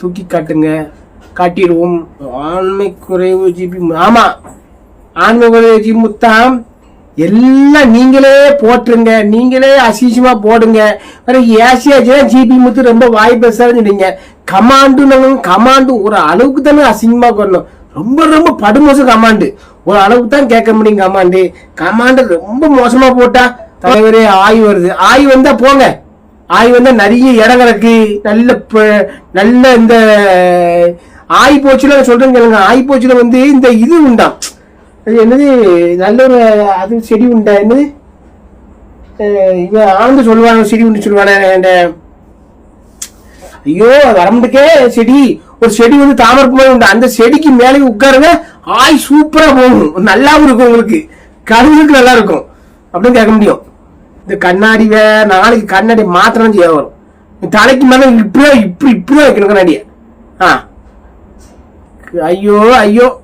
தூக்கி காட்டுங்க. காட்டிடுவோம். ஆண்மை குறைவு ஜிபி ஆமா. ஆண்மை குறைவு ஜிபி முத்தாம் எல்லாம் நீங்களே போட்டுருங்க. நீங்களே அசிசமா போடுங்க. ஏசியா ஜிபி முத்து ரொம்ப வாய் பேசாதுன்னு சொன்னீங்க கமாண்டு கமாண்டு ஒரு அளவுக்கு தானே அசிங்கமா வரணும் ரொம்ப ரொம்ப படுமோசம் கமாண்டு. ஒரு அளவுக்கு தான் கேட்க முடியும் கமாண்டு. கமாண்டு ரொம்ப மோசமா போட்டா தலைவரே ஆய் வருது. ஆய் வந்தா போங்க. ஆய் வந்து நிறைய இடம் கிடக்கு. நல்ல ப- நல்ல இந்த ஆய் போச்சுல சொல்றேன் கேளுங்க. ஆய் போச்சுல வந்து இந்த இது உண்டாம் அது என்னது நல்ல ஒரு அது செடி உண்டா? என்னது? இவன் ஆனந்து சொல்லுவாங்க செடி உண்டு சொல்லுவானே ஐயோ வரம்புக்கே செடி. ஒரு செடி வந்து தாமரப்பு மாதிரி உண்டு. அந்த செடிக்கு மேலே உட்காருங்க ஆய் சூப்பரா போகும். நல்லாவும் இருக்கும் உங்களுக்கு. கருவுக்கு நல்லா இருக்கும். அப்படின்னு கேட்க முடியும். இந்த கண்ணாடி வே நாளைக்கு கண்ணாடி மாத்திரம் செய்ய வரும். இந்த தலைக்கு மேலே இப்படிதான் இப்படி இப்படிதான் வைக்கணும் கண்ணாடியை. ஆ. ஐயோ ஐயோ.